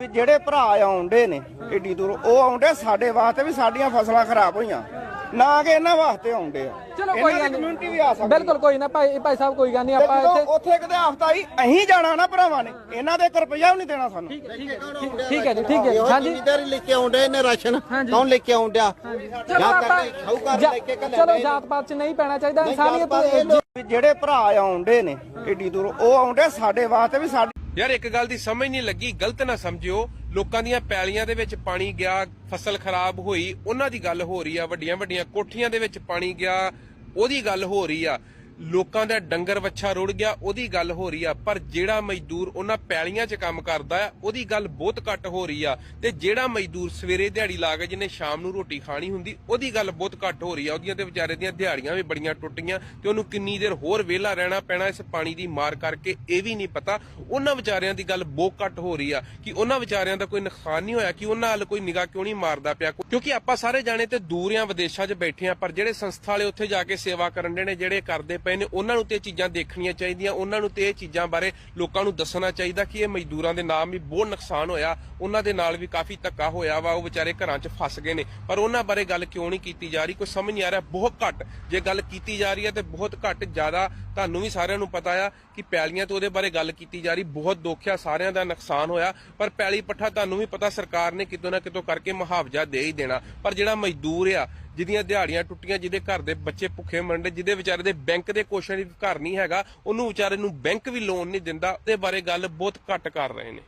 ਵੀ ਜਿਹੜੇ ਭਰਾ ਆਉਂਦੇ ਨੇ ਏਡੀ ਦੂਰ ਉਹ ਆਉਂਦੇ ਸਾਡੇ ਵਾਸਤੇ ਵੀ ਸਾਡੀਆਂ ਫਸਲਾਂ ਖਰਾਬ ਹੋਈਆਂ। ਨਾ ਕਿ ਇਹਨਾਂ ਵਾਸਤੇ ਆਉਂਦੇ ਆ। ਚਲੋ ਕੋਈ ਗੱਲ ਕਮਿਊਨਿਟੀ ਵੀ ਆ ਸਕਦੀ ਬਿਲਕੁਲ ਕੋਈ ਨਾ ਭਾਈ ਭਾਈ ਸਾਹਿਬ ਕੋਈ ਗੱਲ ਨਹੀਂ ਆਪਾਂ ਜਦੋਂ ਇੱਥੇ ਉੱਥੇ ਕਿਤੇ ਹਫਤਾ ਹੀ ਅਹੀਂ ਜਾਣਾ ਨਾ ਭਰਾਵਾਂ ਨੇ ਇਹਨਾਂ ਦੇ 1 ਰੁਪਿਆ ਵੀ ਨਹੀਂ ਦੇਣਾ ਸਾਨੂੰ। ਠੀਕ ਹੈ ਠੀਕ ਹੈ ਜੀ ਠੀਕ ਹੈ ਜੀ। ਹਾਂਜੀ। ਜ਼ਿਮੀਦਾਰ ਲੈ ਕੇ ਆਉਂਦੇ ਨੇ ਰਾਸ਼ਨ। ਕੌਣ ਲੈ ਕੇ ਆਉਂਦਿਆ ਚਲੋ ਜਾਂ ਕਰਕੇ ਖਾਊਕਾਰ ਲੈ ਕੇ ਘੱਲਿਆ ਚਲੋ। ਜਾਤ ਪਾਤ ਚ ਨਹੀਂ ਪੈਣਾ ਚਾਹੀਦਾ ਇਨਸਾਨੀਅਤ ਜਿਹੜੇ ਭਰਾ ਆਉਂਦੇ ਨੇ ਏਡੀ ਦੂਰ ਉਹ ਆਉਂਦੇ ਸਾਡੇ ਵਾਸਤੇ ਵੀ ਸਾਡੀ ਯਾਰ ਇੱਕ ਗੱਲ ਦੀ ਸਮਝ ਨਹੀਂ ਲੱਗੀ, ਗਲਤ ਨਾ ਸਮਝਿਓ। ਲੋਕਾਂ ਦੀਆਂ ਪੈਲੀਆਂ ਦੇ ਵਿੱਚ ਪਾਣੀ ਗਿਆ, ਫਸਲ ਖਰਾਬ ਹੋਈ, ਉਹਨਾਂ ਦੀ ਗੱਲ ਹੋ ਰਹੀ ਆ ਵੱਡੀਆਂ ਵੱਡੀਆਂ ਕੋਠੀਆਂ ਦੇ ਵਿੱਚ ਪਾਣੀ ਗਿਆ, ਉਹਦੀ ਗੱਲ ਹੋ ਰਹੀ ਆ। ਲੋਕਾਂ ਦਾ ਡੰਗਰ ਵੱਛਾ ਰੁੜ ਗਿਆ, ਉਹਦੀ ਗੱਲ ਹੋ ਰਹੀ ਆ। ਪਰ ਜਿਹੜਾ ਮਜ਼ਦੂਰ ਉਹਨਾਂ ਪੈਲੀਆਂ 'ਚ ਕੰਮ ਕਰਦਾ ਆ, ਉਹਦੀ ਗੱਲ ਬਹੁਤ ਘੱਟ ਹੋ ਰਹੀ ਆ। ਤੇ ਜਿਹੜਾ ਮਜ਼ਦੂਰ ਸਵੇਰੇ ਦਿਹਾੜੀ ਲਾ ਕੇ ਜਿਹਨੇ ਸ਼ਾਮ ਨੂੰ ਰੋਟੀ ਖਾਣੀ ਹੁੰਦੀ, ਉਹਦੀ ਗੱਲ ਬਹੁਤ ਘੱਟ ਹੋ ਰਹੀ ਆ। ਉਹਦੀਆਂ ਤੇ ਵਿਚਾਰੇ ਦੀਆਂ ਦਿਹਾੜੀਆਂ ਵੀ ਬੜੀਆਂ ਟੁੱਟੀਆਂ ਤੇ ਉਹਨੂੰ ਕਿੰਨੀ ਦੇਰ ਹੋਰ ਵਿਹਲਾ ਰਹਿਣਾ ਪੈਣਾ, ਇਸ ਪਾਣੀ ਦੀ ਮਾਰ ਕਰਕੇ ਇਹ ਵੀ ਨਹੀਂ ਪਤਾ। ਉਹਨਾਂ ਵਿਚਾਰਿਆਂ ਦੀ ਗੱਲ ਬਹੁਤ ਘੱਟ ਹੋ ਰਹੀ ਆ ਕਿ ਉਹਨਾਂ ਵਿਚਾਰਿਆਂ ਦਾ ਕੋਈ ਨੁਕਸਾਨ ਨਹੀਂ ਹੋਇਆ, ਕਿ ਉਹਨਾਂ ਵੱਲ ਕੋਈ ਨਿਗਾਹ ਕਿਉਂ ਨਹੀਂ ਮਾਰਦਾ ਪਿਆ? ਕਿਉਂਕਿ ਆਪਾਂ ਸਾਰੇ ਜਾਣੇ ਤੇ ਦੂਰ ਆ ਵਿਦੇਸ਼ਾਂ 'ਚ ਬੈਠੇ ਆ, ਪਰ ਜਿਹੜੇ ਸੰਸਥਾ ਵਾਲੇ ਉੱਥੇ ਜਾ ਕੇ ਸੇਵਾ ਕਰਨ ਦੇ ਨੇ, ਜਿਹੜੇ ਕਰਦੇ ਪਏ ਨੇ, ਉਹਨਾਂ ਨੂੰ ਤੇ ਇਹ ਚੀਜ਼ਾਂ ਦੇਖਣੀਆਂ ਚਾਹੀਦੀਆਂ, ਉਹਨਾਂ ਨੂੰ ਤੇ ਇਹ ਚੀਜ਼ਾਂ ਬਾਰੇ ਲੋਕਾਂ ਨੂੰ ਦੱਸਣਾ ਚਾਹੀਦਾ ਕਿ ਇਹ ਮਜ਼ਦੂਰਾਂ ਦੇ ਨਾਮ ਵੀ ਬਹੁਤ ਨੁਕਸਾਨ ਹੋਇਆ, ਉਹਨਾਂ ਦੇ ਨਾਲ ਵੀ ਕਾਫੀ ਧੱਕਾ ਹੋਇਆ ਵਾ, ਉਹ ਵਿਚਾਰੇ ਘਰਾਂ 'ਚ ਫਸ ਗਏ ਨੇ। ਪਰ ਉਹਨਾਂ ਬਾਰੇ ਗੱਲ ਕਿਉਂ ਨਹੀਂ ਕੀਤੀ ਜਾ ਰਹੀ? ਕੋਈ ਸਮਝ ਨਹੀਂ ਆ ਰਿਹਾ, ਬਹੁਤ ਘੱਟ ਜੇ ਗੱਲ ਕੀਤੀ ਜਾ ਰਹੀ ਹੈ ਤੇ ਬਹੁਤ ਘੱਟ ਜ਼ਿਆਦਾ ਤੁਹਾਨੂੰ ਵੀ ਸਾਰਿਆਂ ਨੂੰ ਪਤਾ ਆ ਕਿ ਪੈਲੀਆਂ ਤੋਂ ਉਹਦੇ ਬਾਰੇ ਗੱਲ ਕੀਤੀ ਜਾ ਰਹੀ, ਬਹੁਤ ਦੁੱਖ ਆ, ਸਾਰਿਆਂ ਦਾ ਨੁਕਸਾਨ ਹੋਇਆ। ਪਰ ਪੈਲੀ ਪੱਠਾ ਤੁਹਾਨੂੰ ਵੀ ਪਤਾ ਸਰਕਾਰ ਨੇ ਕਿਤੋਂ ਨਾ ਕਿਤੋਂ ਕਰਕੇ ਮੁਆਵਜ਼ਾ ਦੇ ਹੀ ਦੇਣਾ। ਪਰ ਜਿਹੜਾ ਮਜ਼ਦੂਰ ਆ ਜਿਹਦੀਆਂ ਦਿਹਾੜੀਆਂ ਟੁੱਟੀਆਂ, ਜਿਹਦੇ ਘਰ ਦੇ ਬੱਚੇ ਭੁੱਖੇ ਮਰਨਦੇ ਜਿਹਦੇ ਵਿਚਾਰੇ ਦੇ ਬੈਂਕ ਦੇ ਕੁਐਸਚਨ ਘਰ ਨਹੀਂ ਹੈਗਾ, ਉਹਨੂੰ ਵਿਚਾਰੇ ਨੂੰ ਬੈਂਕ ਵੀ ਲੋਨ ਨਹੀਂ ਦਿੰਦਾ, ਉਹਦੇ ਬਾਰੇ ਗੱਲ ਬਹੁਤ ਘੱਟ ਕਰ ਰਹੇ ਨੇ।